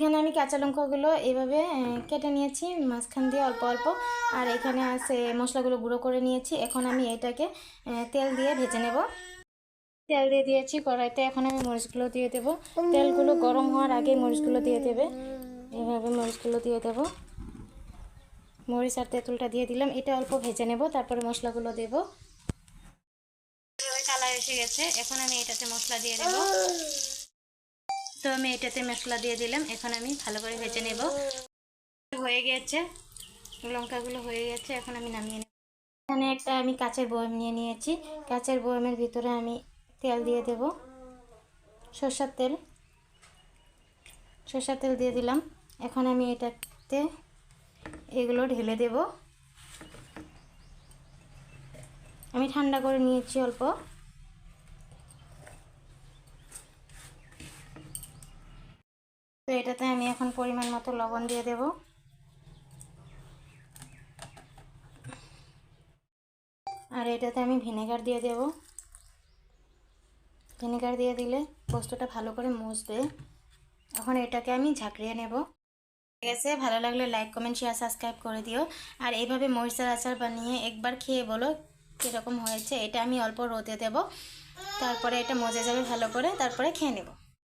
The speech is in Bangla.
এখানে আমি কাঁচা লঙ্কাগুলো এইভাবে কেটে নিয়েছি, মাঝখান দিয়ে অল্প অল্প। আর এখানে আছে মশলাগুলো গুঁড়ো করে নিয়েছি। এখন আমি এটাকে তেল দিয়ে ভেজে নেব। তেল দিয়ে দিয়েছি, কড়াইতে এখন আমি মরিচগুলো দিয়ে দেবো। তেলগুলো গরম হওয়ার আগে মরিচগুলো দিয়ে দেবে। এইভাবে মরিচগুলো দিয়ে দেবো। মরিচ আর তেঁতুলটা দিয়ে দিলাম। এটা অল্প ভেজে নেব, তারপরে মশলাগুলো দেব। কালার এসে গেছে। এখন আমি এটাতে মশলা দিয়ে দেব। তো আমি এটাতে মশলা দিয়ে দিলাম। এখন আমি ভালো করে ভেজে নেব। হয়ে গেছে। লঙ্কাগুলো হয়ে গেছে। এখন আমি নামিয়ে নেব। এখানে একটা আমি কাঁচের বয়ম নিয়ে নিয়েছি। কাঁচের বয়মের ভিতরে আমি তেল দিয়ে দেব। সর্ষার তেল। সর্ষার তেল দিয়ে দিলাম। এখন আমি এটাতে এগুলো ঢেলে দেব। আমি ঠান্ডা করে নিয়েছি অল্প। তো এটাতে আমি এখন পরিমাণ মতো লবণ দিয়ে দেব। আর এটাতে আমি ভিনেগার দিয়ে দেব। ভিনেগার দিয়ে দিলে বস্তুটা ভালো করে মুছবে। এখন এটাকে আমি ঝাঁকড়িয়ে নেব। ঠিক আছে, ভালো লাগলে লাইক কমেন্ট শেয়ার সাবস্ক্রাইব করে দিও। আর এইভাবে মরিচার আচার বানিয়ে একবার খেয়ে বলো কীরকম হয়েছে, এটা আমি অল্প রোদে দেব। তারপরে এটা মজে যাবে ভালো করে, তারপরে খেয়ে নেব।